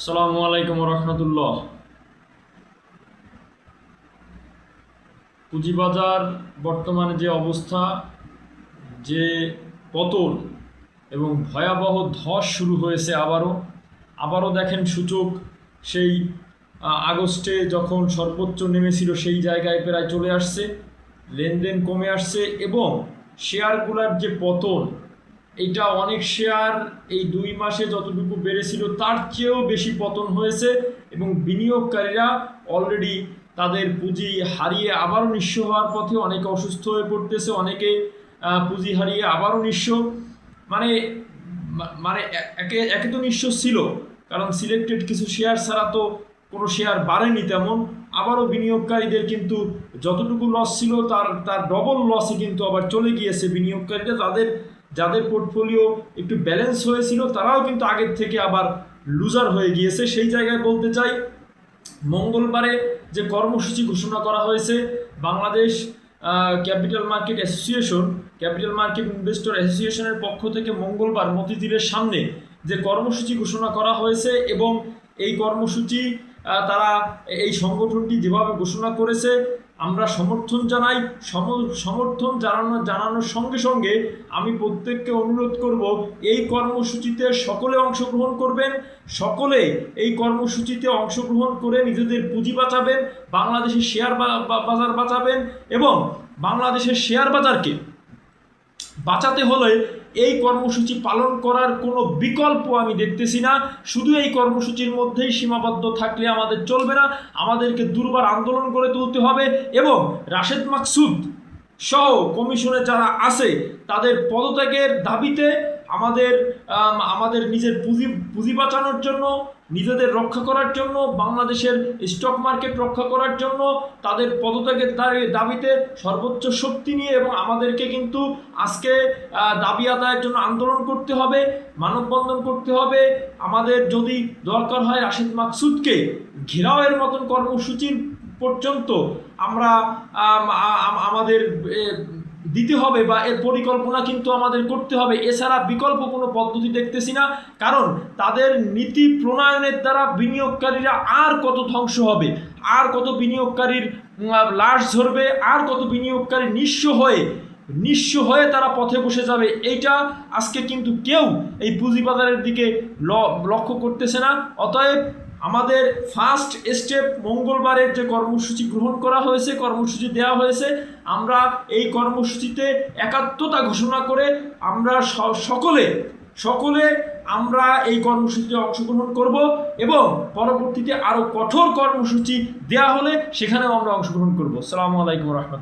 আসসালামু আলাইকুম রহমতুল্লাহ পুঁজিবাজার বর্তমানে যে অবস্থা, যে পতন এবং ভয়াবহ ধস শুরু হয়েছে আবারও আবারও দেখেন সূচক সেই আগস্টে যখন সর্বোচ্চ নেমেছিল সেই জায়গায় প্রায় চলে আসছে, লেনদেন কমে আসছে এবং শেয়ারগুলার যে পতন এটা অনেক শেয়ার এই দুই মাসে যতটুকু বেড়েছিল, তার চেয়েও বেশি পতন হয়েছে এবং বিনিয়োগকারীরা অলরেডি তাদের পুঁজি হারিয়ে আবারও নিঃস্ব হওয়ার পথে অনেকে অসুস্থ হয়ে পড়তেছে, অনেকে পুঁজি হারিয়ে আবারও নিঃস্ব। মানে মানে একে একে তো নিঃস্ব ছিল, কারণ সিলেক্টেড কিছু শেয়ার ছাড়া তো কোনো শেয়ার বাড়েনি তেমন। আবারও বিনিয়োগকারীদের কিন্তু যতটুকু লস ছিল তার তার ডবল লসে কিন্তু আবার চলে গিয়েছে বিনিয়োগকারীরা। তাদের যাদের পোর্টফোলিও একটু ব্যালেন্স হয়েছিল, তারাও কিন্তু আগের থেকে আবার লুজার হয়ে গিয়েছে। সেই জায়গায় বলতে চাই, মঙ্গলবারে যে কর্মসূচি ঘোষণা করা হয়েছে, Bangladesh capital market association, capital market investor অ্যাসোসিয়েশনের পক্ষ থেকে মঙ্গলবার মতিঝিলের সামনে যে কর্মসূচি ঘোষণা করা হয়েছে এবং এই কর্মসূচি তারা এই সংগঠনটি যেভাবে ঘোষণা করেছে, আমরা সমর্থন জানাই। সম- সমর্থন জানানো, জানানোর সঙ্গে সঙ্গে আমি প্রত্যেককে অনুরোধ করব, এই কর্মসূচিতে সকলে অংশগ্রহণ করবেন। সকলে এই কর্মসূচিতে অংশগ্রহণ করে নিজেদের পুঁজি বাঁচাবেন, বাংলাদেশের শেয়ার বাজার বাঁচাবেন এবং বাংলাদেশের শেয়ার বাজারকে বাঁচাতে হলে এই কর্মসূচি পালন করার কোনো বিকল্প আমি দেখতেছি না। শুধু এই কর্মসূচির মধ্যেই সীমাবদ্ধ থাকলে আমাদের চলবে না। আমাদেরকে দুর্বার আন্দোলন করে তুলতে হবে এবং রাশেদ মাকসুদ সহ কমিশনে যারা আছে, তাদের পদত্যাগের দাবিতে আমাদের আমাদের নিজের পুঁজি পুঁজি বাঁচানোর জন্য নিজেদের রক্ষা করার জন্য, বাংলাদেশের স্টক মার্কেট রক্ষা করার জন্য তাদের পদত্যাগের দাবি- দাবিতে সর্বোচ্চ শক্তি নিয়ে এবং আমাদেরকে কিন্তু আজকে দাবি আদায়ের জন্য আন্দোলন করতে হবে, মানববন্ধন করতে হবে। আমাদের যদি দরকার হয় রাশিদ মাকসুদকে ঘেরাওয়ের মতন কর্মসূচির পর্যন্ত আমরা আমাদের দিতে হবে বা এর পরিকল্পনা কিন্তু আমাদের করতে হবে। এছাড়া বিকল্প কোনো পদ্ধতি দেখতেছি না, কারণ তাদের নীতি প্রণয়নের দ্বারা বিনিয়োগকারীরা আর কত ধ্বংস হবে, আর কত বিনিয়োগকারীর লাশ ঝরবে, আর কত বিনিয়োগকারী নিঃস্ব হয়ে নিঃস্ব হয়ে তারা পথে বসে যাবে। এইটা আজকে কিন্তু কেউ এই পুঁজিবাজারের দিকে লক্ষ্য করতেছে না। অতএব আমাদের ফার্স্ট স্টেপ মঙ্গলবারের যে কর্মসূচি গ্রহণ করা হয়েছে, কর্মসূচি দেওয়া হয়েছে, আমরা এই কর্মসূচিতে একাত্মতা ঘোষণা করে আমরা সকলে সকলে আমরা এই কর্মসূচিতে অংশগ্রহণ করব এবং পরবর্তীতে আরও কঠোর কর্মসূচি দেওয়া হলে সেখানেও আমরা অংশগ্রহণ করব। সালামু আলাইকুম রহমতুল্লাহ।